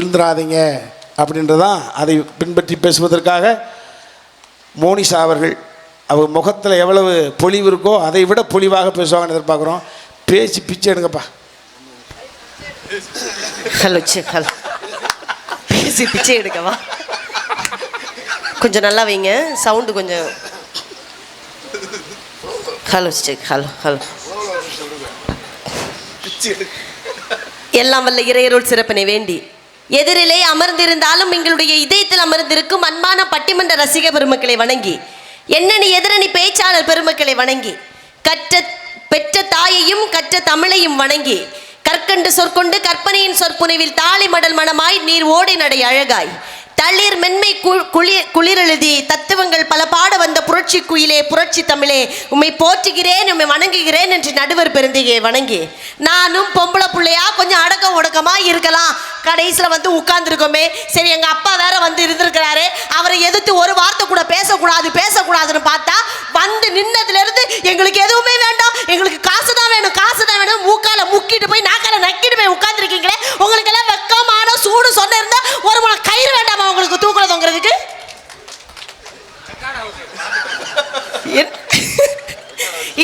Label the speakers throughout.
Speaker 1: விழுந்துடாதீங்க அப்படின்றதான் அதை பின்பற்றி பேசுவதற்காக மோனிஷா அவர்கள் அவர் முகத்தில் எவ்வளவு பொலிவு இருக்கோ அதை விட பொலிவாக பேசுவாங்கன்னு எதிர்பார்க்குறோம். பேசி பிச்சை எடுங்கப்பா.
Speaker 2: Hello say hello. பேசி பிச்சை எடுக்கவா? கொஞ்சம் நல்லா வைங்க. சவுண்டு கொஞ்சம். Hello say hello hello. எல்லாம் வல்ல இறையருள் சிறப்பினை வேண்டி. எதிரிலே அமர்ந்திருந்தாலும் எங்களுடைய இதயத்தில் அமர்ந்திருக்கும் அன்பான பட்டிமன்ற ரசிக பெருமக்களை வணங்கி என்னணி எதிரணி பேச்சாளர் பெருமக்களை வணங்கி கற்ற பெற்ற தாயையும் கற்ற தமிழையும் வணங்கி கற்கண்டு சொற்கொண்டு கற்பனையின் சொற்புனைவில் தாளி மடல் மணமாய் நீர் ஓடி நடை அழகாய் தளிர் மென்மை குளிர் குளிரெழுதி தத்துவங்கள் பல பாட வந்த புரட்சி குயிலே புரட்சி தமிழே உம்மை போற்றுகிறேன் உம்மை வணங்குகிறேன் என்று நடுவர் பெருந்தியை வணங்கி நானும் பொம்பளை பிள்ளையா கொஞ்சம் அடக்கம் ஒடுக்கமா இருக்கலாம் கடைசியில் வந்து உட்கார்ந்துருக்கோமே. சரி எங்க அப்பா வேற வந்து இருந்திருக்கிறாரு. அவரை எதிர்த்து ஒரு வார்த்தை கூட பேசக்கூடாது பேசக்கூடாதுன்னு பார்த்தா வந்து நின்னதுல இருந்து எங்களுக்கு எதுவுமே வேண்டாம். எங்களுக்கு காசு தான் வேணும் காசு தான் வேணும். மூக்கால முக்கிட்டு போய் நாக்கால நக்கிட்டு போய் உட்கார்ந்துருக்கீங்களே. உங்களுக்கு எல்லாம் வெக்கமான சூடு சொன்ன இருந்தா ஒரு முளை கயிறு வேண்டாமா உங்களுக்கு தூக்குல தொங்குறதுக்கு? என்-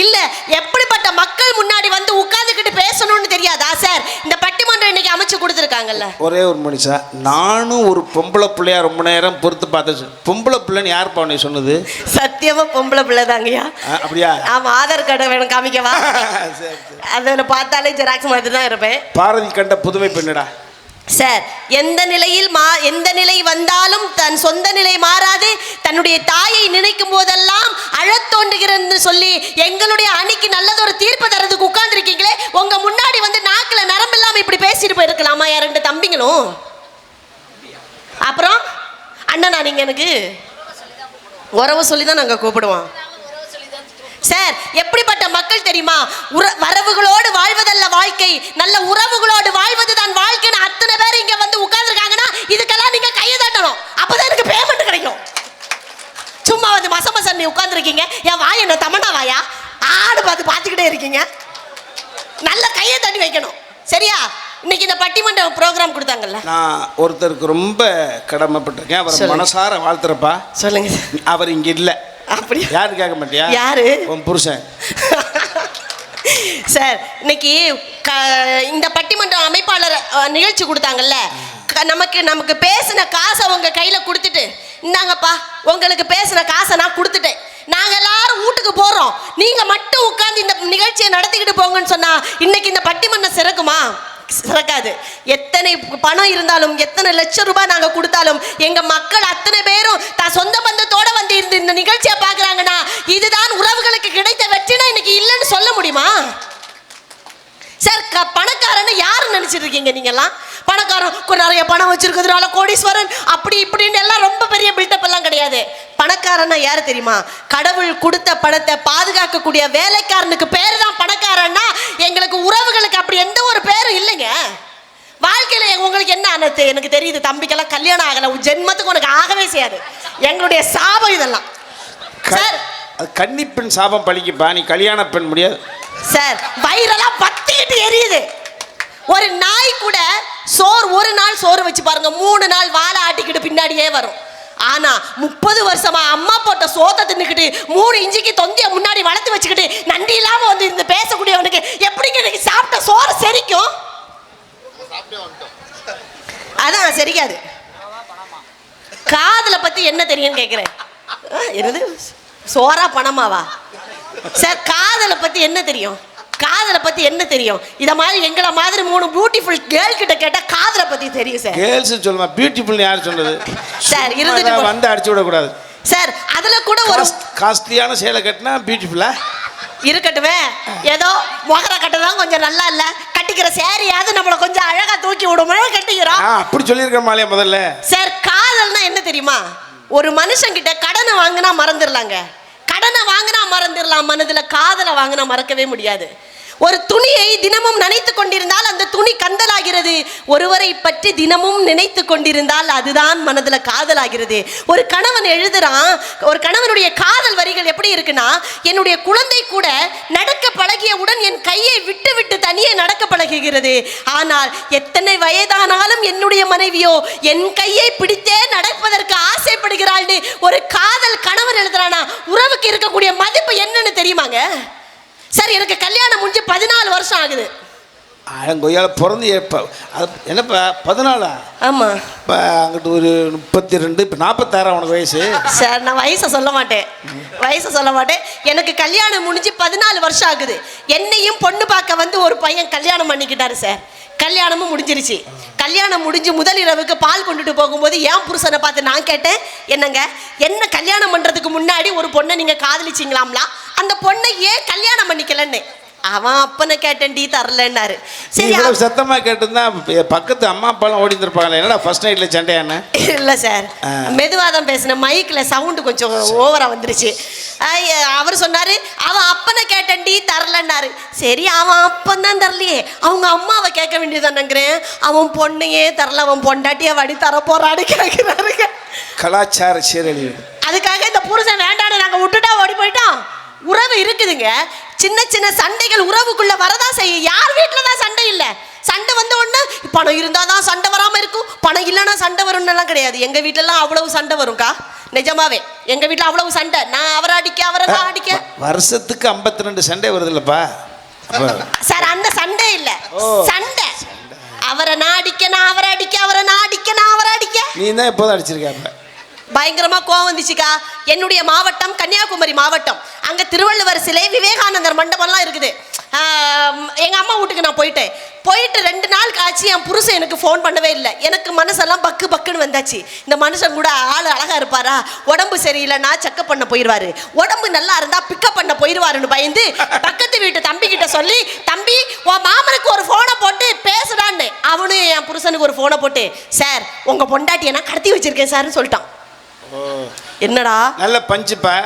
Speaker 2: இல்ல எப்படிப்பட்ட மக்கள் முன்னாடி வந்து உட்கார்ந்துக்கிட்டு பேசணும்னு தெரியாதா சார்? இந்த பட்டிமன்றம் இன்னைக்கு அமைச்சு கொடுத்துருக்காங்கல்ல.
Speaker 1: ஒரே ஒரு மனுஷா நானும் ஒரு பொம்பளை பிள்ளையா ரொம்ப நேரம் பொறுத்து பார்த்தேன் பொம்பளை பிள்ளைன்னு யாருப்பா உன்னை சொன்னது?
Speaker 2: சத்தியமா பொம்பளை பிள்ளை தாங்கய்யா
Speaker 1: அப்படியா?
Speaker 2: ஆமா ஆதார் கார்டை வேணும் காமிக்கவா. அதில் பார்த்தாலே ஜெராக்ஸ் மாதிரி தான் இருப்பேன்.
Speaker 1: பாரதி கண்ட புதுமை பெண்ணுடா.
Speaker 2: சார் எந்த நிலையில் மா எந்த நிலை வந்தாலும் தன் சொந்த நிலை மாறாது. தன்னுடைய தாயை நினைக்கும் போதெல்லாம் அழத் தோன்றுகிறது சொல்லி எங்களுடைய அணிக்கு நல்லதொரு தீர்ப்பு தரதுக்கு உட்கார்ந்துருக்கீங்களே உங்க முன்னாடி வந்து நாக்கில் நரம்பு இல்லாமல் இப்படி பேசிட்டு போயிருக்கலாமா? யார் ரெண்டு தம்பிங்களும்? அப்புறம் அண்ணனா நீங்க எனக்கு? உறவு சொல்லி தான் நாங்கள் கூப்பிடுவோம். சார் எப்படிப்பட்ட மக்கள் தெரியுமா? வரவுகளோடு வாழ்வதல்ல வாழ்க்கை. நல்ல உறவுகளோடு வாழ்வது தான் வாழ்க்கைன்னு அத்தனை பேர் இங்க வந்து உட்கார்ந்துருக்காங்கன்னா இதுக்கெல்லாம் நீங்க கையை தட்டணும். அப்பதான் எனக்கு பேமெண்ட் கிடைக்கும். சும்மா வந்து மச மசன் நீ உட்கார்ந்துருக்கீங்க. என் வாய் என்ன தமன்னா வாயா? ஆடு பார்த்து பார்த்துக்கிட்டே இருக்கீங்க. நல்ல கையை தட்டி வைக்கணும். சரியா? இன்னைக்கு இந்த பட்டிமன்ற ப்ரோக்ராம் கொடுத்தாங்கல்ல?
Speaker 1: நான் ஒருத்தருக்கு ரொம்ப கடமைப்பட்டிருக்கேன். அவர். மனசார வாழ்த்துறப்பா.
Speaker 2: சொல்லுங்க.
Speaker 1: அவர் இங்க இல்ல.
Speaker 2: அப்படியா
Speaker 1: யாரு கேட்க மாட்டியா?
Speaker 2: யாரு?
Speaker 1: உன் புருஷன்.
Speaker 2: சார் இன்னைக்கு க இந்த பட்டிமன்ற அமைப்பாளர் நிகழ்ச்சி கொடுத்தாங்கல்ல. நமக்கு நமக்கு பேசின காசை உங்க கையில கொடுத்துட்டு இந்தாங்கப்பா உங்களுக்கு பேசின காசை நான் கொடுத்துட்டேன். நாங்க எல்லாரும் வீட்டுக்கு போறோம். நீங்க மட்டும் உட்கார்ந்து இந்த நிகழ்ச்சியை நடத்திக்கிட்டு போங்கன்னு சொன்னா இன்னைக்கு இந்த பட்டிமன்றம் சிறக்குமா? சிறக்காது. எத்தனை பணம் இருந்தாலும் எத்தனை லட்சம் ரூபாய் நாங்க கொடுத்தாலும் எங்க மக்கள் அத்தனை பேரும் தான் சொந்த பந்தத்தோட வந்து இருந்து இந்த நிகழ்ச்சியை பார்க்குறாங்கன்னா இதுதான் உறவுகளுக்கு கிடைத்த வெற்றினா இன்னைக்கு இல்லைன்னு சொல்ல முடியுமா? சார் க பணக்காரன்னு யார் நினைச்சிட்டு இருக்கீங்க நீங்கெல்லாம்? பணக்காரன் நிறைய பணம் வச்சிருக்கிறதுனால கோடீஸ்வரன் அப்படி இப்படின்னு எல்லாம் ரொம்ப பெரிய பில்டப் எல்லாம் கிடையாது. பணக்காரன்னா யார் தெரியுமா? கடவுள் கொடுத்த பணத்தை பாதுகாக்கக்கூடிய வேலைக்காரனுக்கு பேர் தான் பணம் எங்களுக்கு உறவுகளுக்கு அப்படி எந்த ஒரு பேரும் இல்லைங்க. வாழ்க்கையில உங்களுக்கு என்ன ஆனது எனக்கு தெரியுது தம்பிக்கெல்லாம் கல்யாணம் ஆகல. ஜென்மத்துக்கு உனக்கு ஆகவே செய்யாது. எங்களுடைய சாபம் இதெல்லாம். சார்.
Speaker 1: கன்னிப்பெண் சாபம் பழிக்குப்பா நீ கல்யாண பெண் முடியாது.
Speaker 2: சார் வயிறெல்லாம் பத்திக்கிட்டு எரியுது. ஒரு நாய் கூட சோறு ஒரு நாள் சோறு வச்சு பாருங்க. மூணு நாள் வாழை ஆட்டிக்கிட்டு பின்னாடியே வரும். ஆனா முப்பது வருஷமா அம்மா போட்ட சோத்தை தின்னுக்கிட்டு மூணு இஞ்சிக்கு தொந்திய முன்னாடி வளர்த்து வச்சுக்கிட்டு நன்றி இல்லாம வந்து இந்த பேசக்கூடியவனுக்கு எப்படிங்க இன்னைக்கு சாப்பிட்ட சோறு செரிக்கும்? அதான் செரிக்காது. காதலை பத்தி என்ன தெரியும்னு கேட்குறேன் என்னது? சோறா பணமாவா? சார் காதலை பத்தி என்ன தெரியும்? காதலை பத்தி என்ன தெரியும்? இத மாதிரி எங்கள மாதிரி மூணு பியூட்டிஃபுல் கேர்ள் கிட்ட கேட்டா காதலை பத்தி தெரியும் சார்
Speaker 1: கேர்ள்ஸ் சொல்லுமா? பியூட்டிஃபுல் யார் சொன்னது?
Speaker 2: சார், இருந்துட்டு
Speaker 1: வந்து அடிச்சு விடக்கூடாது.
Speaker 2: சார் அதுல கூட ஒரு
Speaker 1: காஸ்ட்லியான சேலை கட்டினா பியூட்டிஃபுல்லா
Speaker 2: இருக்கட்டுமே. ஏதோ முகர கட்ட தான் கொஞ்சம் நல்லா இல்ல. கட்டிக்கிற சேரியாவது நம்மளை கொஞ்சம் அழகா தூக்கி விடுமே கட்டிக்கிறோம்.
Speaker 1: அப்படி சொல்லியிருக்க மாலையா முதல்ல?
Speaker 2: சார் காதல்னா என்ன தெரியுமா? ஒரு மனுஷங்கிட்ட கடனை வாங்கினா மறந்துடலாங்க. கடனை வாங்கினா மறந்துடலாம். மனதுல காதலை வாங்கினா மறக்கவே முடியாது. ஒரு துணியை தினமும் நினைத்து கொண்டிருந்தால் அந்த துணி கந்தலாகிறது. ஒருவரை பற்றி தினமும் நினைத்து கொண்டிருந்தால் அதுதான் மனதுல காதலாகிறது. ஒரு கணவன் எழுதுறான் ஒரு கணவனுடைய காதல் வரிகள் எப்படி இருக்குன்னா என்னுடைய குழந்தை கூட நடக்க பழகியவுடன் என் கையை விட்டு விட்டு தனியே நடக்க பழகுகிறது. ஆனால் எத்தனை வயதானாலும் என்னுடைய மனைவியோ என் கையை பிடித்தே நடப்பதற்கு ஆசைப்படுகிறாள்னு ஒரு காதல் கணவன் எழுதுறானா உறவுக்கு இருக்கக்கூடிய சார் எனக்கு கல்யாணம் முடிஞ்சு பதினாலு வருஷம் ஆகுது.
Speaker 1: கொய்யால பிறந்து அது என்னப்பா பதினாலா?
Speaker 2: ஆமா.
Speaker 1: இப்போ அங்கிட்டு ஒரு முப்பத்தி ரெண்டு இப்போ நாற்பத்தாறாம் உனக்கு வயசு?
Speaker 2: சார் நான் வயசை சொல்ல மாட்டேன். வயசை சொல்ல மாட்டேன். எனக்கு கல்யாணம் முடிஞ்சு பதினாலு வருஷம் ஆகுது. என்னையும் பொண்ணு பார்க்க வந்து ஒரு பையன் கல்யாணம் பண்ணிக்கிட்டாரு சார். கல்யாணமும் முடிஞ்சிருச்சு. கல்யாணம் முடிஞ்சு முதல் இரவுக்கு பால் கொண்டுட்டு போகும்போது ஏன் புருஷனை பார்த்து நான் கேட்டேன்? என்னங்க? என்ன கல்யாணம் பண்ணுறதுக்கு முன்னாடி ஒரு பொண்ணை நீங்கள் காதலிச்சிங்களாம்லாம்? அந்த பொண்ணை ஏன் கல்யாணம் பண்ணிக்கலன்னு? அவன் அப்பனை கேட்டேன்டி தரலன்னாரு.
Speaker 1: நீ
Speaker 2: சரி
Speaker 1: இவ்வளவு சத்தமாக கேட்டிருந்தா பக்கத்து அம்மா அப்பாலாம் ஓடி இருந்திருப்பாங்களே என்னடா ஃபர்ஸ்ட் நைட்டில் சண்டையானே
Speaker 2: இல்ல சார் மெதுவாக தான் பேசினேன். மைக்கில் சவுண்டு கொஞ்சம் ஓவரா வந்துருச்சு. அவர் சொன்னாரு அவன் அப்பனை கேட்டண்டி தரலன்னாரு. சரி அவன் அப்பன் தான் தரலையே. அவங்க அம்மாவை கேட்க வேண்டியதானங்கிறேன் அவன் பொண்ணையே தரல அவன் பொண்டாட்டியை வடி தர போறான்னு கேட்கிறாருங்க
Speaker 1: கலாச்சார சீரழிவு.
Speaker 2: அதுக்காக இந்த புருஷன் வேண்டான்னு நாங்கள் விட்டுட்டா ஓடி போயிட்டோம் உறவு இருக்குதுங்க. சின்ன சின்ன சண்டைகள் உறவுக்குள்ள வரதா செய்யும். யார் வீட்டில் தான் சண்டை இல்லை. சண்டை வந்த உடனே பணம் இருந்தால் தான் சண்டை வராமல் இருக்கும். பணம் இல்லைன்னா சண்டை வரும்னுலாம் கிடையாது. எங்கள் வீட்டிலலாம் அவ்வளவு சண்டை வரும்க்கா. நிஜமாவே. எங்கள் வீட்டில் அவ்வளவு சண்டை. நான் அவரை அடிக்க அவரை நான் அடிக்க.
Speaker 1: வருஷத்துக்கு ஐம்பத்தி ரெண்டு சண்டை வருது இல்லைப்பா
Speaker 2: சார் அந்த சண்டை இல்ல. சண்டை. அவரை நான் அடிக்க நான் அவரை அடிக்க அவரை நான் அடிக்க நான் அவரை அடிக்க.
Speaker 1: நீ தான் எப்போதும் அடிச்சிருக்காப்ப
Speaker 2: பயங்கரமா கோவம் வந்துச்சுக்கா. என்னுடைய மாவட்டம் கன்னியாகுமரி மாவட்டம். அங்க திருவள்ளுவர் சிலை விவேகானந்தர் மண்டபம்லாம் இருக்குது. எங்கள் அம்மா வீட்டுக்கு நான் போயிட்டேன். போயிட்டு ரெண்டு நாள் காய்ச்சி என் புருஷன் எனக்கு ஃபோன் பண்ணவே இல்லை. எனக்கு மனசெல்லாம் பக்கு பக்குன்னு வந்தாச்சு. இந்த மனுஷன் கூட ஆள் அழகா இருப்பாரா? உடம்பு சரியில்லைன்னா செக்கப் பண்ண போயிடுவாரு உடம்பு நல்லா இருந்தால் பிக்கப் பண்ண போயிடுவாருன்னு பயந்து பக்கத்து வீட்டு தம்பி கிட்ட சொல்லி தம்பி உன் மாமனுக்கு ஒரு ஃபோனை போட்டு பேசுடான்னு. அவனு என் புருஷனுக்கு ஒரு ஃபோனை போட்டு சார் உங்கள் பொண்டாட்டியை நான் கடத்தி வச்சிருக்கேன் சார்னு சொல்லிட்டான். என்னடா?
Speaker 1: நல்ல பஞ்சுப்பா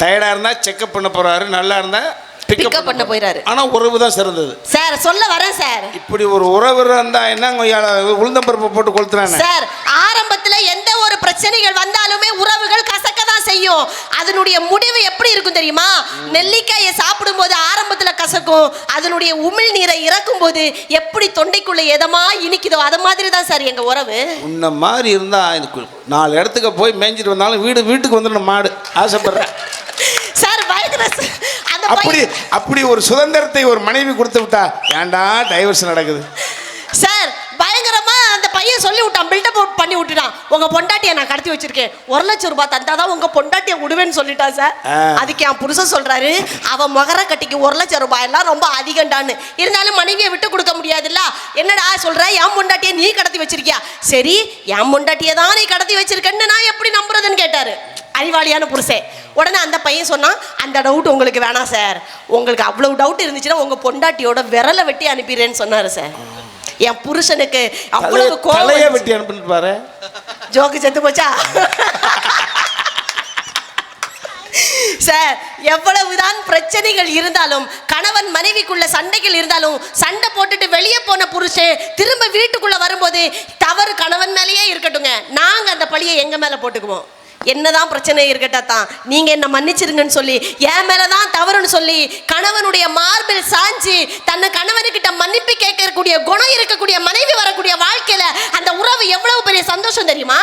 Speaker 1: டயர்டாக இருந்தால் செக்கப் பண்ண போகிறாரு நல்லா இருந்தால்
Speaker 2: up பண்ண போயிறாரு.
Speaker 1: ஆனால் உறவு தான் சிறந்தது.
Speaker 2: சார் சொல்ல வரேன் சார்.
Speaker 1: இப்படி ஒரு உறவு இருந்தால் என்ன கொய்யால உளுந்தம்பருப்பு போட்டு கொளுத்துறானே
Speaker 2: சார் ஆரம்பத்துல எந்த ஒரு பிரச்சனைகள் வந்தாலுமே உறவுகள் தான் செய்யும்? அதனுடைய முடிவு எப்படி இருக்கும் தெரியுமா? நெல்லிக்காயை சாப்பிடும்போது ஆரம்பத்துல கசக்கும் அதனுடைய உமிழ் நீரை இறக்கும் போது எப்படி தொண்டைக்குள்ள எதமா இனிக்குதோ அது மாதிரி தான் சார் எங்க உறவு.
Speaker 1: உன்ன மாதிரி இருந்தால் எனக்கு நாலு இடத்துக்கு போய் மேய்ஞ்சிட்டு வந்தாலும் வீடு வீட்டுக்கு வந்துடணும் மாடு. ஆசைப்படுறேன்.
Speaker 2: சார் பயங்கர ச- அந்த
Speaker 1: அப்படி அப்படி ஒரு சுதந்திரத்தை ஒரு மனைவி கொடுத்து விட்டா ஏன்டா டைவர்ஸ் நடக்குது?
Speaker 2: சார் பையன் சொல்லி விட்டான் பில்டப் பண்ணி விட்டுட்டான் உங்க பொண்டாட்டியை நான் கடத்தி வச்சிருக்கேன். ஒரு லட்சம் ரூபாய் தந்தாதான் உங்க பொண்டாட்டியை விடுவேன்னு சொல்லிட்டான் சார். அதுக்கு என் புருஷன் சொல்றாரு அவன் மகர கட்டிக்கு ஒரு லட்சம் ரூபாய் எல்லாம் ரொம்ப அதிகம்டான்னு. இருந்தாலும் மனைவியை விட்டு கொடுக்க முடியாதுல்ல? என்னடா சொல்ற? என் பொண்டாட்டியை நீ கடத்தி வச்சிருக்கியா? சரி என் பொண்டாட்டியை தான் நீ கடத்தி வச்சிருக்கன்னு நான் எப்படி நம்புறதுன்னு கேட்டாரு. அறிவாளியான புருஷன். உடனே அந்த பையன் சொன்னான் அந்த டவுட் உங்களுக்கு வேணாம் சார் உங்களுக்கு அவ்வளவு டவுட் இருந்துச்சுன்னா உங்க பொண்டாட்டியோட விரலை வெட்டி அனுப்பிடுறேன்னு சொன்னாரு சார் என் புருஷனுக்கு அவ்வளவு வந்துச்சு.
Speaker 1: வெட்டி அனுப்பிட்டு பாரு.
Speaker 2: ஜோக்கு செத்து போச்சா? சார் எவ்வளவுதான் பிரச்சனைகள் இருந்தாலும் கணவன் மனைவிக்குள்ள சண்டைகள் இருந்தாலும் சண்டை போட்டுட்டு வெளியே போன புருஷன் திரும்ப வீட்டுக்குள்ள வரும்போது தவறு கணவன் மேலேயே இருக்கட்டுங்க. நாங்க அந்த பழியை எங்க மேல போட்டுக்குவோம்? என்னதான் பிரச்சனை இருக்கட்டா தான் நீங்க என்ன மன்னிச்சிருங்கன்னு சொல்லி என் மேலதான் தவறுன்னு சொல்லி கணவனுடைய மார்பில் சாஞ்சி தன்னை கணவனுக்கிட்ட மன்னிப்பு கேட்கக்கூடிய குணம் இருக்கக்கூடிய மனைவி வரக்கூடிய வாழ்க்கையில அந்த உறவு எவ்வளவு பெரிய சந்தோஷம் தெரியுமா?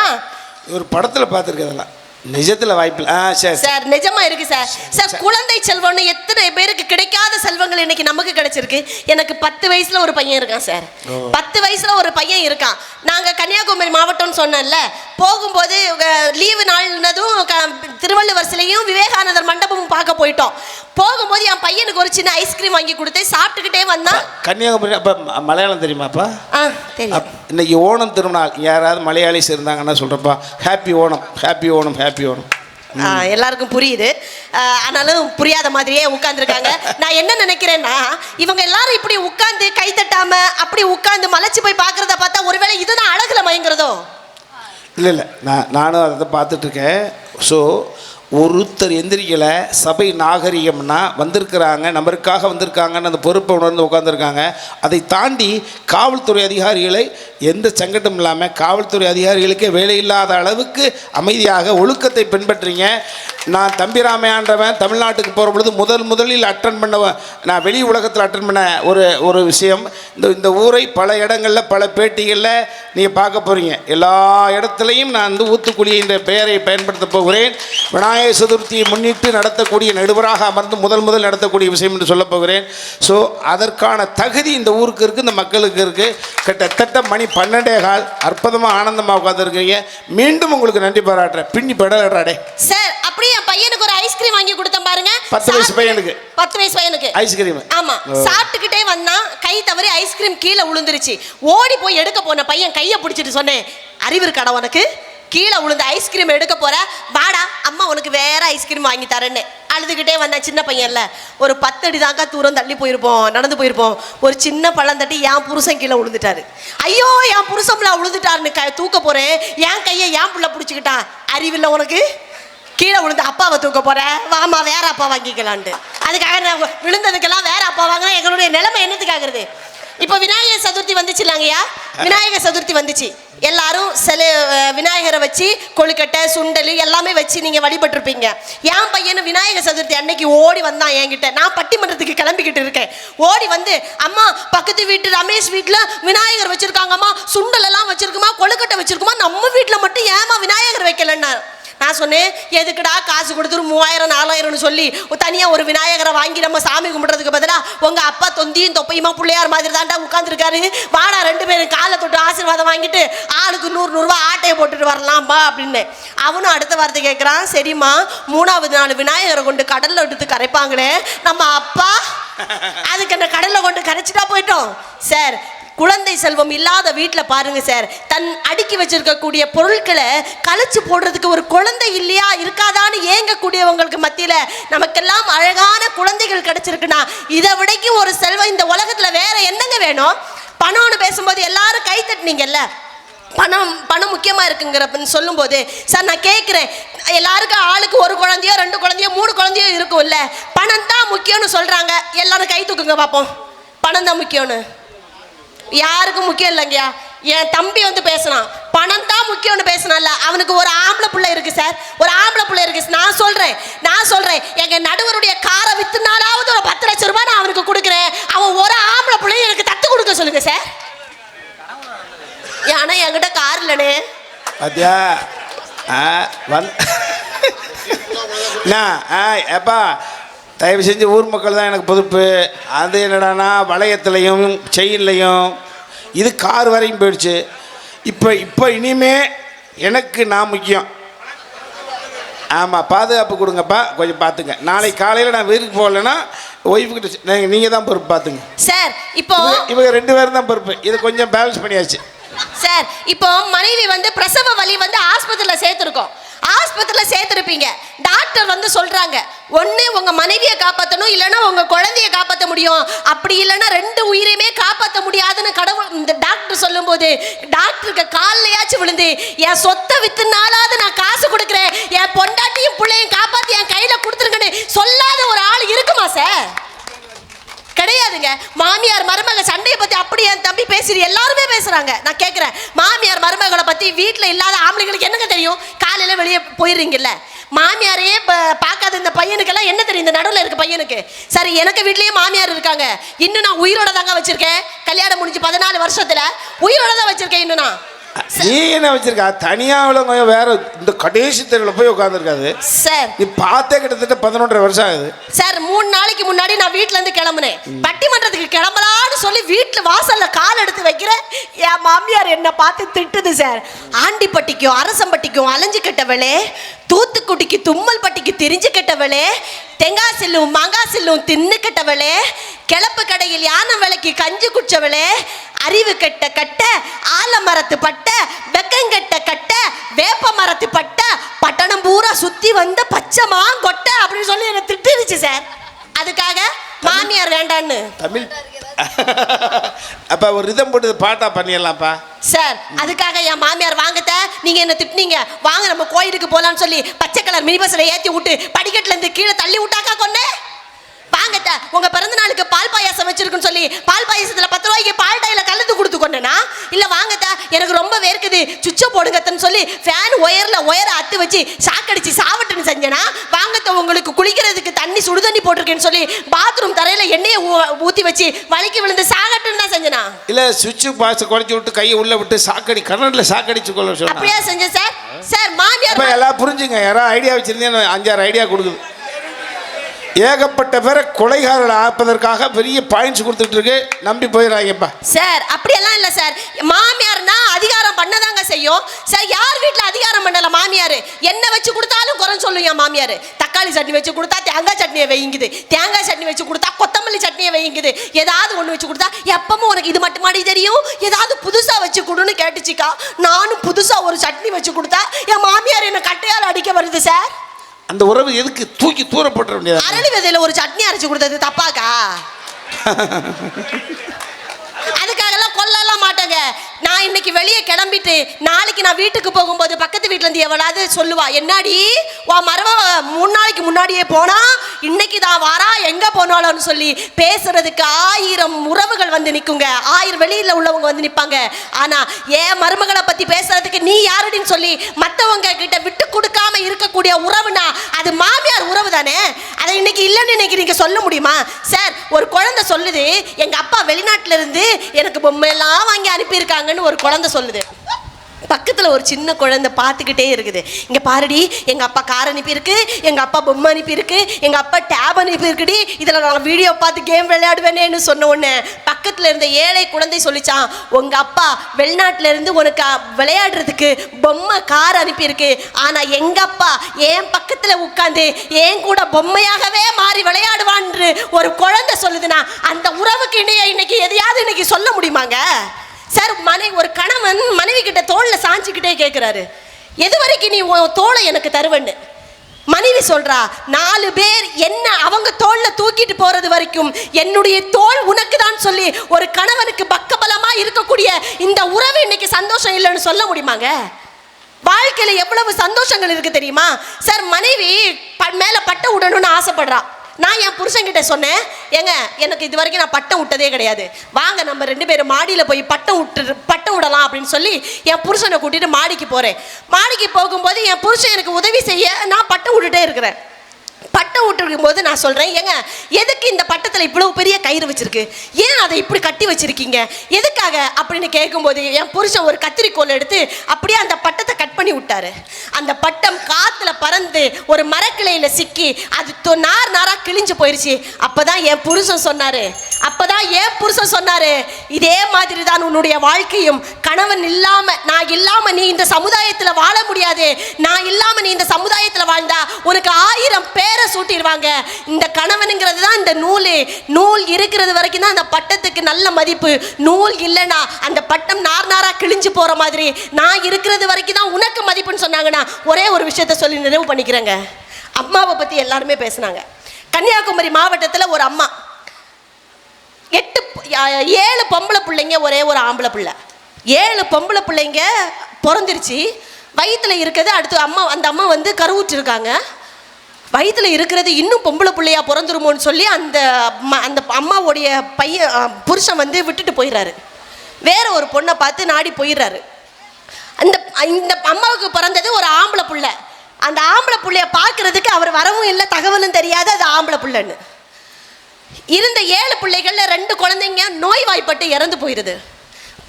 Speaker 1: ஒரு படத்தில் பார்த்துருக்கதெல்லாம் நிஜத்தில் வாய்ப்பில்லை ஆ சரி
Speaker 2: சார். நிஜமா இருக்கு சார். சார் குழந்தை செல்வம்னு எத்தனை பேருக்கு கிடைக்காத செல்வங்கள் இன்னைக்கு நமக்கு கிடைச்சிருக்கு? எனக்கு பத்து வயசுல ஒரு பையன் இருக்கான் சார். பத்து வயசுல ஒரு பையன் இருக்கான். நாங்க கன்னியாகுமரி மாவட்டம்னு சொன்னேன்ல போகும்போது லீவு நாள்னதும் திருவள்ளுவர் சிலையும் விவேகானந்தர் மண்டபமும் பார்க்க போயிட்டோம். போகும்போது என் பையனுக்கு ஒரு சின்ன ஐஸ்கிரீம் வாங்கி கொடுத்தேன் சாப்பிட்டுக்கிட்டே வந்தான்
Speaker 1: கன்னியாகுமரி அப்போ மலையாளம் தெரியுமாப்பா இன்னைக்கு ஓணம் திருநாள். யாராவது மலையாளிஸ் இருந்தாங்கன்னா சொல்கிறப்பா happy Onam happy Onam happy Onam
Speaker 2: ஆ, எல்லாருக்கும் புரியுது. ஆனாலும் புரியாத மாதிரியே உட்கார்ந்துருக்காங்க. நான் என்ன நினைக்கிறேன்னா இவங்க எல்லாரும் இப்படி உட்கார்ந்து கை தட்டாம அப்படி உட்கார்ந்து மலைச்சு போய் பார்க்கறத பார்த்தா ஒருவேளை இதுதான் அழகுல மயங்குறதோ?
Speaker 1: இல்லை இல்லை. நான் நானும் அதை பார்த்துட்ருக்கேன் ஸோ ஒருத்தர் எந்திரிக்கலை சபை நாகரிகம்னா வந்திருக்கிறாங்க நம்மருக்காக வந்திருக்காங்கன்னு அந்த பொறுப்பை உணர்ந்து உட்காந்துருக்காங்க அதை தாண்டி காவல்துறை அதிகாரிகளை எந்த சங்கடம் இல்லாமல் காவல்துறை அதிகாரிகளுக்கே வேலை இல்லாத அளவுக்கு அமைதியாக ஒழுக்கத்தை பின்பற்றுறீங்க நான் தம்பிராமையான்றவன் தமிழ்நாட்டுக்கு போகிற பொழுது முதல் முதலில் அட்டன் பண்ணவன் நான் வெளி உலகத்தில் அட்டன் பண்ண ஒரு ஒரு விஷயம். இந்த இந்த ஊரை பல இடங்களில் பல பேட்டிகளில் நீங்கள் பார்க்க போகிறீங்க எல்லா இடத்துலையும் நான் வந்து ஊத்துக்குழி என்ற பெயரை பயன்படுத்த போகிறேன். விநாயகர் சதுர்த்தியை முன்னிட்டு நடத்தக்கூடிய நடுவராக அமர்ந்து முதல் முதல் நடத்தக்கூடிய விஷயம் என்று சொல்லப் போகிறேன். ஸோ அதற்கான தகுதி இந்த ஊருக்கு இருக்குது இந்த மக்களுக்கு இருக்குது கிட்டத்தட்ட மணி பன்னெண்டே கால் அற்புதமாக ஆனந்தமாக உட்காந்துருக்கீங்க மீண்டும் உங்களுக்கு நன்றி பாராட்டுறேன். பின்னி பெடலாடே
Speaker 2: சார் அப்படியே என் பையனுக்கு ஒரு ஐஸ்கிரீம் வாங்கி கொடுத்தேன் பாருங்க.
Speaker 1: பத்து வயசு பையனுக்கு.
Speaker 2: பத்து வயசு பையனுக்கு.
Speaker 1: ஐஸ்கிரீம்
Speaker 2: ஆமா. சாப்பிட்டுக்கிட்டே வந்தான் கை தவறி ஐஸ்கிரீம் கீழே விழுந்துருச்சு. ஓடி போய் எடுக்க போன பையன் கையை பிடிச்சிட்டு சொன்னேன் அறிவு இருக்காடா உனக்கு? கீழே உளுந்து ஐஸ்கிரீம் எடுக்க போற. வாடா அம்மா உனக்கு வேற ஐஸ்கிரீம் வாங்கி தரேன்னு. அழுதுகிட்டே வந்தேன் சின்ன பையன்ல. ஒரு பத்தடி தாங்க தூரம் தள்ளி போயிருப்போம் நடந்து போயிருப்போம். ஒரு சின்ன பழம் தட்டி என் புருஷன் கீழே விழுந்துட்டாரு ஐயோ என் புருஷம்ல விழுந்துட்டாருன்னு க தூக்க போறேன். என் கையை என் புள்ள பிடிச்சிக்கிட்டான். அறிவில்லை உனக்கு? கீழே விழுந்து அப்பாவை தூக்க போறேன் வாமா வேற அப்பா வாங்கிக்கலான்ட்டு. அதுக்காக நான் விழுந்ததுக்கெல்லாம் வேற அப்பா வாங்கினா எங்களுடைய நிலைமை என்னத்துக்காகிறது? இப்போ விநாயகர் சதுர்த்தி வந்துச்சுலாங்கய்யா விநாயகர் சதுர்த்தி வந்துச்சு. எல்லாரும் சில விநாயகரை வச்சு கொழுக்கட்டை சுண்டல் எல்லாமே வச்சு நீங்கள் வழிபட்டிருப்பீங்க. என் பையனும் விநாயகர் சதுர்த்தி அன்னைக்கு ஓடி வந்தான் என்கிட்ட. நான் பட்டிமன்றத்துக்கு கிளம்பிக்கிட்டு இருக்கேன். ஓடி வந்து அம்மா பக்கத்து வீட்டு ரமேஷ் வீட்டில் விநாயகர் வச்சுருக்காங்கம்மா. சுண்டல் எல்லாம் கொழுக்கட்டை வச்சுருக்குமா? நம்ம வீட்டில் மட்டும் ஏமா விநாயகர் வைக்கலன்னா நான் சொன்னேன் எதுக்குடா காசு கொடுத்துரு மூவாயிரம் நாலாயிரம்னு சொல்லி தனியாக ஒரு விநாயகரை வாங்கி நம்ம சாமி கும்பிட்றதுக்கு பதிலாக உங்கள் அப்பா தொந்தியும் தொப்பையுமா பிள்ளையார் மாதிரி தாண்டா உட்காந்துருக்காரு வாடா ரெண்டு பேரும் காலை தொட்டு ஆசீர்வாதம் வாங்கிட்டு ஆளுக்கு நூறு நூறுரூவா ஆட்டையை போட்டுட்டு வரலாம்பா அப்படின்னு. அவனும் அடுத்த வார்த்தை கேட்குறான் சரிம்மா மூணாவது நாள் விநாயகரை கொண்டு கடலில் எடுத்து கரைப்பாங்களே நம்ம அப்பா அதுக்கு என்ன கடலில் கொண்டு கரைச்சிட்டா போயிட்டோம். சார் குழந்தை செல்வம் இல்லாத வீட்டில் பாருங்க சார். தன் அடுக்கி வச்சிருக்கக்கூடிய பொருட்களை கழிச்சு போடுறதுக்கு ஒரு குழந்தை இல்லையா? இருக்காதான்னு ஏங்கக்கூடியவங்களுக்கு மத்தியில் நமக்கெல்லாம் அழகான குழந்தைகள் கிடைச்சிருக்குன்னா இதை விடைக்கும் ஒரு செல்வம் இந்த உலகத்தில் வேற என்னங்க வேணும்? பணம்னு பேசும்போது எல்லாரும் கை தட்டினீங்கல்ல? பணம் பணம் முக்கியமாக இருக்குங்கிறப்பன்னு சொல்லும்போது சார் நான் கேட்குறேன் எல்லாருக்கும் ஆளுக்கு ஒரு குழந்தையோ ரெண்டு குழந்தையோ மூணு குழந்தையோ இருக்கும்ல? பணம் தான் முக்கியம்னு சொல்கிறாங்க எல்லாரும் கை தூக்குங்க பார்ப்போம் பணம் தான் முக்கியம்னு. யாருக்கும் முக்கியம் இல்லைங்கய்யா? என் தம்பி வந்து பேசினான். பணம் தான் முக்கியம்னு பேசினான்ல. அவனுக்கு ஒரு ஆம்பளை பிள்ளை இருக்கு சார். ஒரு ஆம்பளை பிள்ளை இருக்கு. நான் சொல்றேன். நான் சொல்றேன். எங்க நடுவருடைய காரை வித்துனாலாவது ஒரு பத்து லட்சம் ரூபாய் நான் அவனுக்கு கொடுக்குறேன். அவன் ஒரு ஆம்பளை பிள்ளையும் எனக்கு தத்து கொடுக்க சொல்லுங்க சார். ஆனா என்கிட்ட கார் இல்லனே
Speaker 1: பாத்தியா? ஆ வந் ஆ எப்பா தயவு செஞ்சு ஊர் மக்கள் தான் எனக்கு பொறுப்பு. அது என்னடான்னா வளையத்துலையும் செயின்லையும் இது கார் வரையும் போயிடுச்சு. இப்போ இப்போ இனிமே எனக்கு நான் முக்கியம். ஆமாம் பாதுகாப்பு கொடுங்கப்பா. கொஞ்சம் பார்த்துங்க. நாளைக்கு காலையில் நான் வீட்டுக்கு போகலைன்னா ஒய்ஃபுக்கிட்ட நீங்கள் தான் பொறுப்பு பார்த்துங்க.
Speaker 2: சார் இப்போ
Speaker 1: இவங்க ரெண்டு பேரும் தான் பொறுப்பு. இதை கொஞ்சம் பேலன்ஸ் பண்ணியாச்சு.
Speaker 2: சார் இப்போ மனைவி வந்து பிரசவ வலி வந்து ஆஸ்பத்திரியில் சேர்த்துருக்கோம். ஆஸ்பத்திரியில் சேர்த்துருப்பீங்க. டாக்டர் வந்து சொல்கிறாங்க ஒன்று உங்கள் மனைவியை காப்பாற்றணும் இல்லைன்னா உங்கள் குழந்தைய காப்பாற்ற முடியும். அப்படி இல்லைன்னா ரெண்டு உயிரையுமே காப்பாற்ற முடியாதுன்னு கடவுள் இந்த டாக்டர் சொல்லும்போது டாக்டருக்கு கால்லையாச்சும் விழுந்து என் சொத்தை வித்துனாலாவது நான் காசு கொடுக்குறேன். என் பொண்டாட்டியும் பிள்ளையும் காப்பாற்றி என் கையில் கொடுத்துருங்கன்னு சொல்லாத ஒரு ஆள் இருக்குமா சார்? கிடையாதுங்க. மாமியார் மருமக சண்டையை பத்தி அப்படி என் தம்பி பேசுற எல்லாருமே பேசுறாங்க. நான் கேட்கிறேன் மாமியார் மருமகளை பத்தி வீட்டில் இல்லாத ஆம்பளைங்களுக்கு என்னங்க தெரியும்? காலையில வெளியே போயிடுறீங்கல்ல. மாமியாரையே பார்க்காத இந்த பையனுக்கெல்லாம் என்ன தெரியும்? இந்த நடுவில் இருக்க பையனுக்கு. சரி எனக்கு வீட்லயே மாமியார் இருக்காங்க. இன்னும் நான் உயிரோட தாங்க வச்சிருக்கேன். கல்யாணம் முடிஞ்சு பதினாலு வருஷத்துல. உயிரோட தான் வச்சிருக்கேன் இன்னும் நான்.
Speaker 1: நீ என்ன வச்சிருக்கா? தனியாக உள்ளவங்க வேற இந்த கடைசி தெருவில் போய் உட்காந்துருக்காது
Speaker 2: சார்.
Speaker 1: நீ பார்த்தே கிட்டத்தட்ட பதினொன்றரை வருஷம் ஆகுது.
Speaker 2: சார் மூணு நாளைக்கு முன்னாடி நான் வீட்ல இருந்து கிளம்புனேன். பட்டிமன்றத்துக்கு கிளம்பலான்னு சொல்லி வீட்டுல வாசல்ல கால் எடுத்து வைக்கிறேன். என் மாமியார் என்ன பார்த்து திட்டுது சார். ஆண்டிப்பட்டிக்கும் அரசம்பட்டிக்கும் அலைஞ்சு கெட்டவளே தூத்துக்குடிக்கு தும்மல் பட்டிக்கு திரிஞ்சு கெட்டவளே தெங்காய் செல்லும் மாங்காய் சில்லும் தின்னு கெட்டவளே கிளப்பு கடையில் யானை விலைக்கு கஞ்சி குடிச்சவளே அறிவு கெட்ட கட்ட ஆலமரத்து பட்ட வெக்கங்கெட்ட கட்ட வேப்ப மரத்து பட்ட பட்டணம் பூரா சுத்தி வந்த பச்சை மாங்கொட்டை அப்படின்னு சொல்லி என்னை திட்டுருச்சு சார். அதுக்காக மாமியார் வேண்டான்னு.
Speaker 1: தமிழ். அப்போ ஒரு ரிதம் போட்டு பாட்டா பண்ணிடலாம்ப்பா.
Speaker 2: சார் அதுக்காக என் மாமியார் வாங்கத்த நீங்க என்ன திட்டுனீங்க? வாங்க நம்ம கோயிலுக்கு போலாம்னு சொல்லி பச்சை கலர் மினி பஸ்ல ஏத்தி விட்டு படிக்கட்டுல இருந்து கீழே தள்ளி விட்டாக்கா கொன்னே? வாங்கத்த உங்க பிறந்த நாளுக்கு பால் பாயாசம் வச்சிருக்குன்னு சொல்லி பால் பாயாசத்துல பத்து ரூபாய்க்கு பால் டைல கலந்து கொடுத்து கொண்டேனா? இல்ல வாங்கத்த எனக்கு ரொம்ப வேர்க்குது சுவிட்ச போடுங்கத்தன்னு சொல்லி ஃபேன் ஒயர்ல ஒயரை அத்து வச்சு சாக்கடிச்சு சாவட்டுன்னு செஞ்சேனா? வாங்கத்த உங்களுக்கு குளிக்கிறதுக்கு தண்ணி சுடு தண்ணி போட்டிருக்கேன்னு சொல்லி பாத்ரூம் தரையில எண்ணெயை ஊத்தி வச்சு வலிக்கு விழுந்து சாகட்டுன்னு தான் செஞ்சேனா?
Speaker 1: இல்லை சுவிட்சு பாக்ஸ் குறைச்சி விட்டு கையை உள்ள விட்டு சாக்கடி கரண்டில் சாக்கடிச்சு கொள்ள
Speaker 2: அப்படியா செஞ்சேன் சார் சார் மாமியார்
Speaker 1: எல்லாம் புரிஞ்சுங்க யாராவது ஐடியா வச்சிருந்தேன் அஞ்சாறு ஐடியா கொடுக்குது. ஏகப்பட்ட பேரை கொலைகாரர்கள் ஆப்பதற்காக பெரிய பாயிண்ட்ஸ் கொடுத்துட்டு இருக்கு. நம்பி போயிடாங்கப்பா
Speaker 2: சார் அப்படியெல்லாம் இல்லை சார். மாமியார்னா அதிகாரம் பண்ணதாங்க செய்யும். சார் யார் வீட்டில் அதிகாரம் பண்ணல மாமியார்? என்ன வச்சு கொடுத்தாலும் குறை சொல்லுங்க என் மாமியார். தக்காளி சட்னி வச்சு கொடுத்தா தேங்காய் சட்னியை வைங்குது தேங்காய் சட்னி வச்சு கொடுத்தா கொத்தமல்லி சட்னியை வைங்குது ஏதாவது ஒன்று வச்சு கொடுத்தா எப்பவும் உனக்கு இது மட்டும் மாடி தெரியும்? ஏதாவது புதுசாக வச்சு கொடுன்னு கேட்டுச்சிக்கா. நானும் புதுசாக ஒரு சட்னி வச்சு கொடுத்தா என் மாமியார் என்னை கட்டையால் அடிக்க வருது சார்.
Speaker 1: அந்த உறவு எதுக்கு? தூக்கி தூர போட்டுற வேண்டியது
Speaker 2: அரளி விதையில ஒரு சட்னி அரைச்சு கொடுத்தது தப்பாக்கா? அதுக்காகலாம் கொல்லலாம் சொன்னாங்க நான் இன்னைக்கு வெளியே கிளம்பிட்டு நாளைக்கு நான் வீட்டுக்கு போகும்போது பக்கத்து வீட்ல இருந்து எவளாவது சொல்லுவா என்னாடி உன் மரவ மூணு நாளைக்கு முன்னாடியே போனா இன்னைக்கு தான் வாரா எங்க போனாலும்னு சொல்லி பேசுறதுக்கு ஆயிரம் உறவுகள் வந்து நிக்குங்க. ஆயிரம் வெளியில உள்ளவங்க வந்து நிப்பாங்க. ஆனா என் மருமகளை பத்தி பேசுறதுக்கு நீ யாருடின்னு சொல்லி மத்தவங்க கிட்ட விட்டு கொடுக்காம இருக்கக்கூடிய உறவுனா அது மாமியார் உறவு தானே? அதை இன்னைக்கு இல்லைன்னு இன்னைக்கு நீங்க சொல்ல முடியுமா? சார் ஒரு குழந்தை சொல்லுது எங்க அப்பா வெளிநாட்டுல இருந்து எனக்கு பொம்மையெல்லாம் வாங்கி அனுப்பியிருக்காங்கன்னு ஒரு குழந்தை சொல்லுது. பக்கத்தில் ஒரு சின்ன குழந்தை பார்த்துக்கிட்டே இருக்குது. இங்கே பாருடி எங்கள் அப்பா கார் அனுப்பியிருக்கு எங்கள் அப்பா பொம்மை அனுப்பியிருக்கு எங்கள் அப்பா டேப் அனுப்பியிருக்குடி இதில் நான் வீடியோ பார்த்து கேம் விளையாடுவேனேன்னு சொன்ன உடனே பக்கத்தில் இருந்த ஏழை குழந்தை சொல்லிச்சான் உங்கள் அப்பா வெளிநாட்டிலேருந்து உனக்கு விளையாடுறதுக்கு பொம்மை கார் அனுப்பியிருக்கு. ஆனால் எங்கள் அப்பா என் பக்கத்தில் உட்காந்து என் கூட பொம்மையாகவே மாறி விளையாடுவான்னு ஒரு குழந்தை சொல்லுதுன்னா அந்த உறவுக்கு இணைய இன்னைக்கு எதையாவது இன்னைக்கு சொல்ல முடியுமாங்க? சார் மனை ஒரு கணவன் மனைவி கிட்ட தோளில் சாஞ்சிக்கிட்டே கேட்குறாரு எது வரைக்கும் நீ உன் தோலை எனக்கு தருவன்னு? மனைவி சொல்றா நாலு பேர் என்ன அவங்க தோல்ல தூக்கிட்டு போறது வரைக்கும் என்னுடைய தோல் உனக்கு தான் சொல்லி ஒரு கணவனுக்கு பக்கபலமா இருக்கக்கூடிய இந்த உறவு இன்னைக்கு சந்தோஷம் இல்லைன்னு சொல்ல முடியுமாங்க? வாழ்க்கையில எவ்வளவு சந்தோஷங்கள் இருக்கு தெரியுமா? சார் மனைவி மேல பட்ட உடணும்னு ஆசைப்படுறா. நான் என் புருஷன்கிட்ட சொன்னேன் ஏங்க எனக்கு இது வரைக்கும் நான் பட்டம் விட்டதே கிடையாது. வாங்க நம்ம ரெண்டு பேரும் மாடியில் போய் பட்டம் விட்டு பட்டம் விடலாம் அப்படின்னு சொல்லி என் புருஷனை கூட்டிட்டு மாடிக்கு போகிறேன் மாடிக்கு போகும்போது என் புருஷன் எனக்கு உதவி செய்ய நான் பட்டம் விட்டுட்டே இருக்கிறேன். பட்டம் விட்டுருக்கும் போது நான் சொல்கிறேன் ஏங்க எதுக்கு இந்த பட்டத்தில் இவ்வளோ பெரிய கயிறு வச்சிருக்கு? ஏன் அதை இப்படி கட்டி வச்சிருக்கீங்க? எதுக்காக அப்படின்னு கேட்கும்போது என் புருஷன் ஒரு கத்திரிக்கோல் எடுத்து அப்படியே அந்த பட்டத்தை கட் பண்ணி விட்டாரு. அந்த பட்டம் காற்றுல பறந்து ஒரு மரக்கிளையில் சிக்கி அது தொ- நார் நாராக கிழிஞ்சு போயிடுச்சு அப்போ தான் என் புருஷன் சொன்னார் அப்போ தான் என் புருஷன் சொன்னார் இதே மாதிரி தான் உன்னுடைய வாழ்க்கையும். கணவன் இல்லாமல் நான் இல்லாமல் நீ இந்த சமுதாயத்தில் வாழ முடியாது. நான் இல்லாமல் நீ இந்த சமுதாயத்தில் வாழ்ந்தா உனக்கு ஆயிரம் பேர் சூட்டிடுவாங்க. இந்த கணவனுங்கிறது தான் இந்த நூல். நூல் இருக்கிறது வரைக்கும் தான் அந்த பட்டத்துக்கு நல்ல மதிப்பு. நூல் இல்லைனா அந்த பட்டம் நார் நாராக கிழிஞ்சு போகிற மாதிரி. நான் இருக்கிறது வரைக்கும் தான் உனக்கு மதிப்புன்னு சொன்னாங்கன்னா ஒரே ஒரு விஷயத்த சொல்லி நிறைவு பண்ணிக்கிறேங்க. அம்மாவை பற்றி எல்லாருமே பேசுனாங்க. கன்னியாகுமரி மாவட்டத்தில் ஒரு அம்மா. எட்டு ஏழு பொம்பளை பிள்ளைங்க ஒரே ஒரு ஆம்பளை பிள்ளை. ஏழு பொம்பளை பிள்ளைங்க பிறந்துருச்சு. வயிற்றில் இருக்கிறது அடுத்து அம்மா அந்த அம்மா வந்து கருவுற்றிருக்காங்க. வயிற்றுல இருக்கிறது இன்னும் பொம்பளை பிள்ளையா பிறந்துருமோன்னு சொல்லி அந்த அந்த அம்மாவுடைய பையன் புருஷன் வந்து விட்டுட்டு போயிடுறாரு. வேற ஒரு பொண்ணை பார்த்து நாடி போயிடுறாரு. அந்த இந்த அம்மாவுக்கு பிறந்தது ஒரு ஆம்பளை புள்ள. அந்த ஆம்பளை புள்ளைய பார்க்கறதுக்கு அவர் வரவும் இல்லை தகவலும் தெரியாது அது ஆம்பளை புள்ளன்னு. இருந்த ஏழு பிள்ளைகளில் ரெண்டு குழந்தைங்க நோய்வாய்ப்பட்டு இறந்து போயிடுது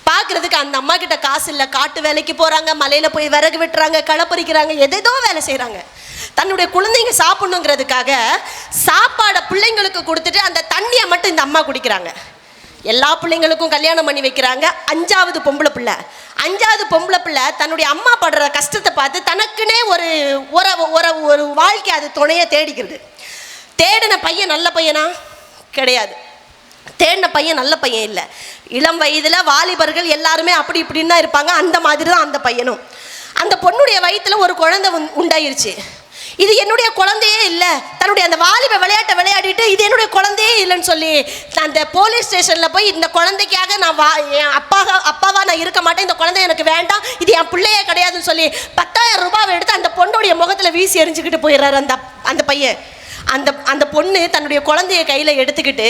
Speaker 2: பார்க்கறதுக்கு அந்த அம்மா கிட்ட காசு இல்லை காட்டு வேலைக்கு போகிறாங்க மலையில் போய் விறகு வெட்டுறாங்க களை பறிக்கிறாங்க எதேதோ வேலை செய்கிறாங்க தன்னுடைய குழந்தைங்க சாப்பிடணுங்கிறதுக்காக சாப்பாடை பிள்ளைங்களுக்கு கொடுத்துட்டு அந்த தண்ணியை மட்டும் இந்த அம்மா குடிக்கிறாங்க. எல்லா பிள்ளைங்களுக்கும் கல்யாணம் பண்ணி வைக்கிறாங்க. அஞ்சாவது பொம்பளை பிள்ளை. அஞ்சாவது பொம்பளை பிள்ளை தன்னுடைய அம்மா படுற கஷ்டத்தை பார்த்து தனக்குன்னே ஒரு உறவு ஒரு ஒரு வாழ்க்கை அது துணையை தேடிக்கிறது. தேடின பையன் நல்ல பையனா? கிடையாது. தேடின பையன் நல்ல பையன் இல்லை. இளம் வயதில் வாலிபர்கள் எல்லாருமே அப்படி இப்படின்னு தான் இருப்பாங்க. அந்த மாதிரி தான் அந்த பையனும். அந்த பொண்ணுடைய வயிற்றில் ஒரு குழந்தை உண்- உண்டாயிருச்சு. இது என்னுடைய குழந்தையே இல்லை. தன்னுடைய அந்த வாலிப விளையாட்டை விளையாடிட்டு இது என்னுடைய குழந்தையே இல்லைன்னு சொல்லி அந்த போலீஸ் ஸ்டேஷனில் போய் இந்த குழந்தைக்காக நான் வா என் அப்பாக அப்பாவா நான் இருக்க மாட்டேன். இந்த குழந்தை எனக்கு வேண்டாம். இது என் பிள்ளையே கிடையாதுன்னு சொல்லி பத்தாயிரம் ரூபாவை எடுத்து அந்த பொண்ணுடைய முகத்தில் வீசி எரிஞ்சுக்கிட்டு போயிடுறாரு அந்த அந்த பையன். அந்த அந்த பொண்ணு தன்னுடைய குழந்தைய கையில் எடுத்துக்கிட்டு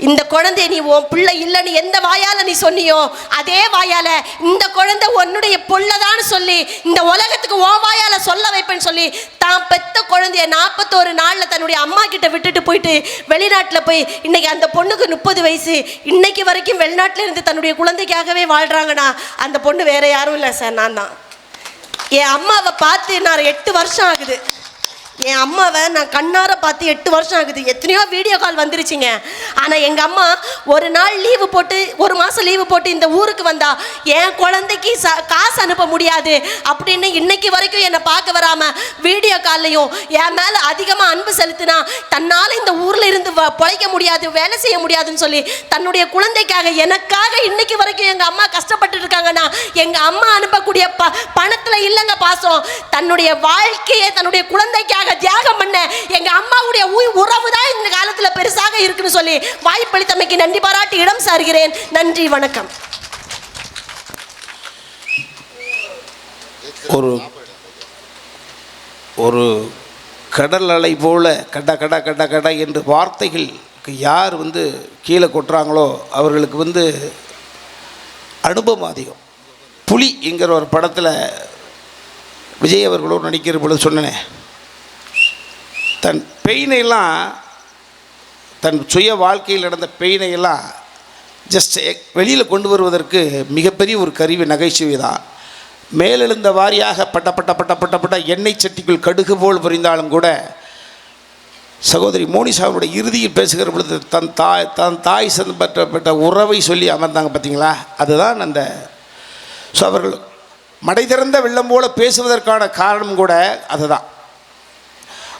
Speaker 2: இந்த குழந்தை நீ உன் பிள்ளை இல்லைன்னு எந்த வாயால் நீ சொன்னியோ அதே வாயால் இந்த குழந்தை உன்னுடைய புள்ளதான்னு சொல்லி இந்த உலகத்துக்கு உன் வாயால் சொல்ல வைப்பேன்னு சொல்லி தான் பெத்த குழந்தைய நாற்பத்தோரு நாளில் தன்னுடைய அம்மா கிட்ட விட்டுட்டு போயிட்டு வெளிநாட்டில் போய் இன்னைக்கு அந்த பொண்ணுக்கு முப்பது வயசு இன்னைக்கு வரைக்கும் வெளிநாட்டில் இருந்து தன்னுடைய குழந்தைக்காகவே வாழ்கிறாங்கன்னா அந்த பொண்ணு வேற யாரும் இல்லை சார் நான் தான். என் அம்மாவை பார்த்து நான் எட்டு வருஷம் ஆகுது. என் அம்மாவை நான் கண்ணார பார்த்து எட்டு வருஷம் ஆகுது. எத்தனையோ வீடியோ கால் வந்துருச்சுங்க. ஆனால் எங்கள் அம்மா ஒரு நாள் லீவு போட்டு ஒரு மாதம் லீவு போட்டு இந்த ஊருக்கு வந்தா என் குழந்தைக்கு ச காசு அனுப்ப முடியாது. அப்படின்னு இன்னைக்கு வரைக்கும் என்னை பார்க்க வராமல் வீடியோ கால்லையும் என் மேலே அதிகமாக அன்பு செலுத்தினா தன்னால் இந்த ஊரில் இருந்து வ- பிழைக்க முடியாது வேலை செய்ய முடியாதுன்னு சொல்லி தன்னுடைய குழந்தைக்காக எனக்காக இன்னைக்கு வரைக்கும் எங்கள் அம்மா கஷ்டப்பட்டு இருக்காங்கன்னா எங்கள் அம்மா அனுப்பக்கூடிய ப பணத்தில் இல்லைங்க பாசம். தன்னுடைய வாழ்க்கையை தன்னுடைய குழந்தைக்காக தியாகம் பண்ண. எங்க அம்மாவுடைய உய் உறவு தான் இந்த காலத்துல பெருசாக இருக்குன்னு சொல்லி வாய்ப்பளித்தமைக்கு நன்றி பாராட்டி இடம் சாருகிறேன். நன்றி வணக்கம்.
Speaker 1: ஒரு ஒரு கடல் அலை போல கட கட கட கடா என்று வார்த்தைகள் யார் வந்து கீழே கொட்டுறாங்களோ அவர்களுக்கு வந்து அனுபவம் அதிகம். புலி என்கிற ஒரு படத்தில் விஜய் அவர்களோடு நடிக்கிற பொழுது சொன்னேன் தன் பெயினையெல்லாம் தன் சுய வாழ்க்கையில் நடந்த பெயினையெல்லாம் ஜஸ்ட் வெளியில் கொண்டு வருவதற்கு மிகப்பெரிய ஒரு கருவி நகைச்சுவை தான். மேலெழுந்த வாரியாக பட்ட பட்ட பட்ட பட்ட பட்ட எண்ணெய் சட்டிக்குள் கடுகு போல் புரிந்தாலும் கூட சகோதரி மோனிஷாவுடைய இறுதியில் பேசுகிற பொழுது தன் தாய் தன் தாய் சந்தப்பட்ட உறவை சொல்லி அமர்ந்தாங்க பார்த்தீங்களா? அதுதான் அந்த ஸோ அவர்கள் மடை திறந்த வெள்ளம் போல பேசுவதற்கான காரணம் கூட அதுதான்.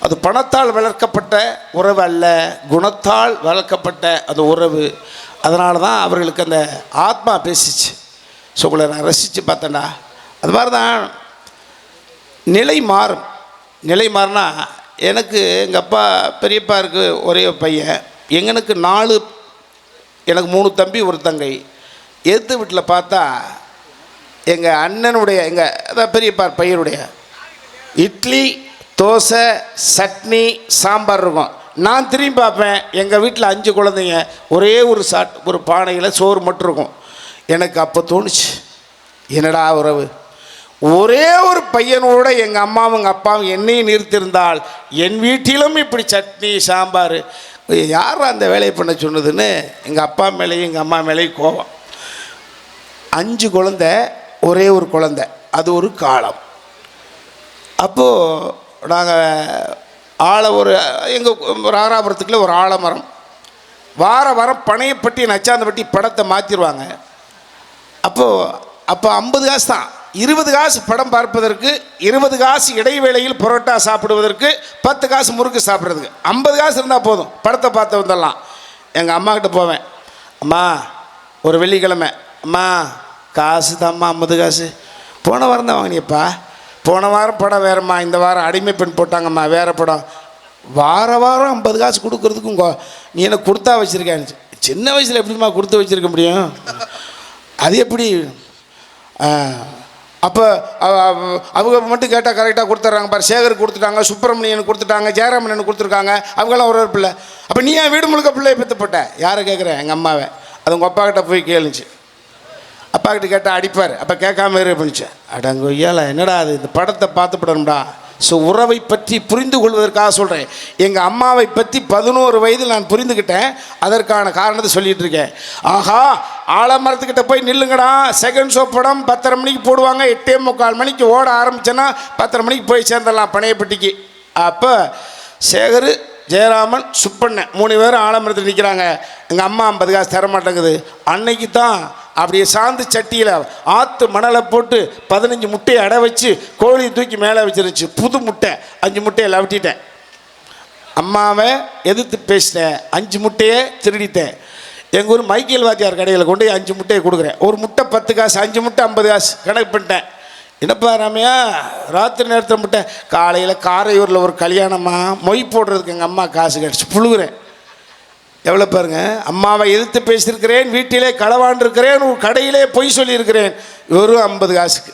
Speaker 1: அது பணத்தால் வளர்க்கப்பட்ட உறவு அல்ல குணத்தால் வளர்க்கப்பட்ட அந்த உறவு. அதனால தான் அவர்களுக்கு அந்த ஆத்மா பேசிச்சு. ஸோ உங்களை நான் ரசித்து பார்த்தேன்டா. அது மாதிரி தான் நிலை மாறும். நிலை மாறினா எனக்கு எங்கள் அப்பா பெரியப்பா இருக்கு ஒரே பையன். எங்கனுக்கு நாலு எனக்கு மூணு தம்பி ஒரு தங்கை. எதிர்த்து வீட்டில் பார்த்தா எங்கள் அண்ணனுடைய எங்கள் அதான் பெரியப்பா பையனுடைய இட்லி தோசை சட்னி சாம்பார் இருக்கும். நான் திரும்பி பார்ப்பேன் எங்கள் வீட்டில் அஞ்சு குழந்தைங்க ஒரே ஒரு சாட் ஒரு பானையில் சோறு மட்டும் இருக்கும். எனக்கு அப்போ தோணுச்சு என்னடா உறவு? ஒரே ஒரு பையனோட எங்கள் அம்மாவும் எங்கள் அப்பாவும் என்னையும் நிறுத்தியிருந்தால் என் வீட்டிலும் இப்படி சட்னி சாம்பார். யார் அந்த வேலையை பண்ண சொன்னதுன்னு? எங்கள் அப்பா மேலேயும் எங்கள் அம்மா மேலேயும் கோவம் அஞ்சு குழந்தை ஒரே ஒரு குழந்தை. அது ஒரு காலம். அப்போது நாங்கள் ஆலை ஒரு எங்கள் ராராபுரத்துக்குள்ள ஒரு ஆலமரம். வார வாரம் பனையப்பட்டி நச்சாந்தப்பட்டி படத்தை மாற்றிடுவாங்க அப்போது அப்போ ஐம்பது காசு தான். இருபது காசு படம் பார்ப்பதற்கு இருபது காசு இடைவேளையில் புரோட்டா சாப்பிடுவதற்கு பத்து காசு முறுக்கு சாப்பிட்றதுக்கு. ஐம்பது காசு இருந்தால் போதும். படத்தை பார்த்து வந்துடலாம். எங்கள் அம்மாக்கிட்ட போவேன். அம்மா ஒரு வெள்ளிக்கிழமை. அம்மா காசு தாம்மா ஐம்பது காசு. போன வாரம் தான் வாங்கினியப்பா. போன வாரம் படம் வேறம்மா இந்த வாரம் அடிமை பெண் போட்டாங்கம்மா வேறு படம். வார வாரம் ஐம்பது காசு கொடுக்குறதுக்கும் கோ நீ என்னை கொடுத்தா வச்சுருக்கேன் சின்ன வயசில் எப்படிம்மா கொடுத்து வச்சுருக்க முடியும்? அது எப்படி? அப்போ அவங்க மட்டும் கேட்டால் கரெக்டாக கொடுத்துட்றாங்க பாரு. சேகர் கொடுத்துட்டாங்க சுப்பிரமணியன் கொடுத்துட்டாங்க ஜெயராமன் கொடுத்துருக்காங்க. அவங்களாம் ஒரு ஒரு பிள்ளை. அப்போ நீ ஏன் வீடு முழுக்க பிள்ளையை பெற்று போட்ட? யாரை கேட்குறேன் எங்கள் அம்மாவை. அது உங்கள் அப்பா கிட்ட போய் கேளுச்சு. அப்பா கிட்ட கேட்டால் அடிப்பார். அப்போ கேட்காம இரு பண்ணிச்சேன் அடங்க ஐயால என்னடா அது? இந்த படத்தை பார்த்துப்படணும்டா ஸோ உறவை பற்றி புரிந்து கொள்வதற்காக சொல்கிறேன் எங்கள் அம்மாவை பற்றி பதினோரு வயதில் நான் புரிந்துக்கிட்டேன் அதற்கான காரணத்தை சொல்லிகிட்டு இருக்கேன். ஆஹா ஆலமரத்துக்கிட்ட போய் நில்லுங்கடா. செகண்ட் ஷோ படம் பத்தரை மணிக்கு போடுவாங்க. எட்டே முக்கால் மணிக்கு ஓட ஆரம்பிச்சேன்னா பத்தரை மணிக்கு போய் சேர்ந்துடலாம் பனையப்பட்டிக்கு. அப்போ சேகர் ஜெயராமன் சுப்பண்ணன் மூணு பேரும் ஆலமரத்தில் நிற்கிறாங்க எங்கள் அம்மா ஐம்பது காசு தர மாட்டேங்குது அன்னைக்கு தான் அப்படியே சாந்து சட்டியில் ஆற்று மணலை போட்டு பதினஞ்சு முட்டையை அடை வச்சு கோழியை தூக்கி மேலே வச்சிருந்துச்சு. புது முட்டை. அஞ்சு முட்டையை லவட்டிட்டேன். அம்மாவை எதிர்த்து பேசினேன். அஞ்சு முட்டையை திருடிட்டேன். எங்கள் ஊர் மைக்கேல் வாத்தியார் கடையில் கொண்டு போய் அஞ்சு முட்டையை கொடுக்குறேன். ஒரு முட்டை பத்து காசு அஞ்சு முட்டை ஐம்பது காசு கணக்கு பண்ணிட்டேன். என்னப்பா ராமையா ராத்திரி நேரத்தில் முட்டை. காலையில் காரையூரில் ஒரு கல்யாணமாக மொய் போடுறதுக்கு எங்கள் அம்மா காசு கிடச்சி. புழுகுறேன். எவ்வளோ பாருங்க? அம்மாவை எதிர்த்து பேசியிருக்கிறேன் வீட்டிலே களவாண்டிருக்கிறேன் ஒரு கடையிலே பொய் சொல்லியிருக்கிறேன். வெறும் ஐம்பது காசுக்கு.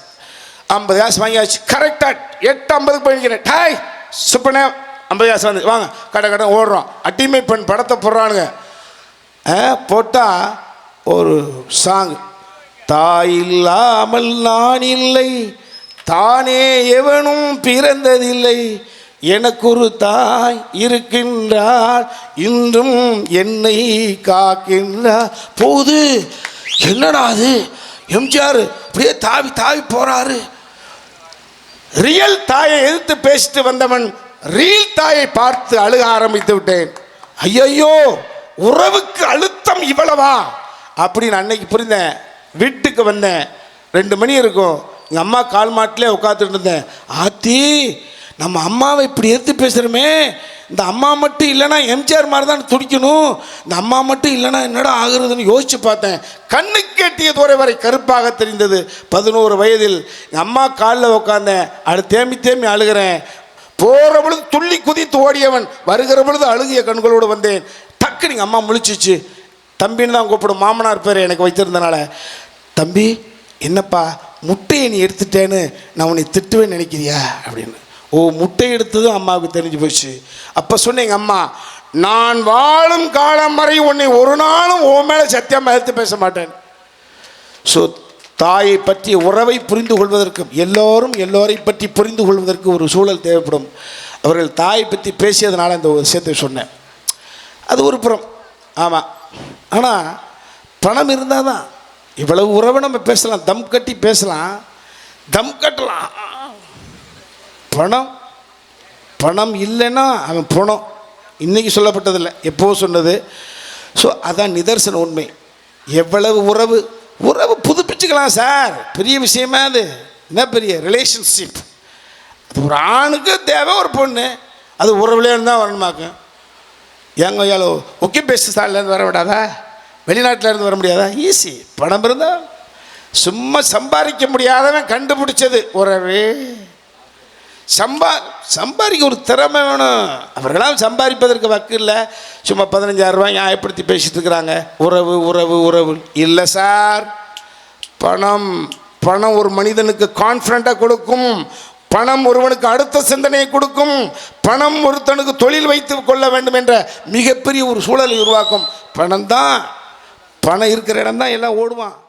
Speaker 1: ஐம்பது காசு வாங்கியாச்சு. கரெக்டாக எட்டு ஐம்பதுக்கு போயிருக்கிறேன். டாய் சுப்பனே. ஐம்பது காசு வந்து வாங்க. கடை கடை ஓடுறோம். அட்டிமை பெண் படத்தை போடுறானுங்க. போட்டால் ஒரு சாங் தாய் இல்லாமல் நான் இல்லை. தானே எவனும் பிறந்ததில்லை. எனக்கு ஒரு தாய் இருக்கின்றாள் இன்றும் என்னை காக்கின்றார் போது என்னடா அது? எம்ஜிஆர் அப்படியே தாவி தாவி போறாரு. ரியல் தாயை எதிர்த்து பேசிட்டு வந்தவன் ரீல் தாயை பார்த்து அழுக ஆரம்பித்து விட்டேன். ஐயையோ உறவுக்கு அழுத்தம் இவ்வளவா? அப்படின்னு அன்னைக்கு புரிந்தேன். வீட்டுக்கு வந்தேன். ரெண்டு மணி இருக்கும். எங்கள் அம்மா கால் மாட்டிலே உட்காந்துட்டு இருந்தேன். ஆத்தி நம்ம அம்மாவை இப்படி எடுத்து பேசுகிறோமே இந்த அம்மா மட்டும் இல்லைன்னா எம்ஜிஆர் மாதிரி தான் துடிக்கணும். இந்த அம்மா மட்டும் இல்லைன்னா என்னடா ஆகுறதுன்னு யோசிச்சு பார்த்தேன். கண்ணு எட்டிய தூரம் வரை கருப்பாக தெரிந்தது. பதினோரு வயதில் எங்கள் அம்மா காலில் உட்காந்தேன் அது தேம்பி தேம்பி அழுகிறேன். போகிற பொழுது துள்ளி குதித்து ஓடியவன். வருகிற பொழுது அழுகிய கண்களோடு வந்தேன். டக்குனு எங்கள் அம்மா முழிச்சிச்சு. தம்பின்னு தான் கூப்பிடும். மாமனார் பேர் எனக்கு வைத்திருந்தனால. தம்பி என்னப்பா முட்டையை நீ எடுத்துட்டேன்னு நான் உன்னை திட்டுவேன்னு நினைக்கிறியா? அப்படின்னு. ஓ முட்டை எடுத்ததும் அம்மாவுக்கு தெரிஞ்சு போச்சு. அப்போ சொன்னேங்க அம்மா நான் வாழும் காலம் வரை உன்னை ஒரு நாளும் உன் மேலே சத்தியமாக எடுத்து பேச மாட்டேன். ஸோ தாயை பற்றிய உறவை புரிந்து கொள்வதற்கு எல்லோரும் எல்லோரை பற்றி புரிந்து கொள்வதற்கு ஒரு சூழல் தேவைப்படும். அவர்கள் தாயை பற்றி பேசியதுனால இந்த ஒரு விஷயத்தை சொன்னேன். அது ஒரு புறம். ஆமாம் ஆனால் பணம் இருந்தால் தான் இவ்வளவு உறவை நம்ம பேசலாம். தம் கட்டி பேசலாம். தம் கட்டலாம். பணம். பணம் இல்லைன்னா அவன் பணம். இன்றைக்கி சொல்லப்பட்டதில்லை. எப்போவும் சொன்னது? ஸோ அதான் நிதர்சன உண்மை. எவ்வளவு உறவு? உறவு புதுப்பிச்சுக்கலாம் சார். பெரிய விஷயமா அது. என்ன பெரிய? ரிலேஷன்ஷிப் அது ஒரு ஆணுக்கு தேவை ஒரு பொண்ணு. அது உறவுலேருந்து தான் வரணுமாக்கும் ஏங்க ஐயாலோ ஒக்கே பேஸ்ட் ஸ்டாண்ட்லேருந்து வர விடாதா? வெளிநாட்டிலேருந்து வர முடியாதா? ஈஸி பணம் இருந்தால் சும்மா சம்பாதிக்க முடியாதவன் கண்டுபிடிச்சது உறவு. சம்பா சம்பாதிக்க ஒரு திறமை வேணும். அவர்களாம் சம்பாதிப்பதற்கு வக்கு இல்லை. சும்மா பதினஞ்சாயிரம் ரூபாய் நியாயப்படுத்தி பேசிட்டு இருக்கிறாங்க. உறவு உறவு உறவு. இல்லை சார். பணம் பணம் ஒரு மனிதனுக்கு கான்ஃபிடண்ட்டாக கொடுக்கும். பணம் ஒருவனுக்கு அடுத்த சிந்தனையை கொடுக்கும். பணம் ஒருத்தனுக்கு தொழில் வைத்து கொள்ள வேண்டும் என்ற மிகப்பெரிய ஒரு சூழலை உருவாக்கும். பணம் தான் பணம் இருக்கிற இடம் தான் எல்லாம் ஓடுவான்.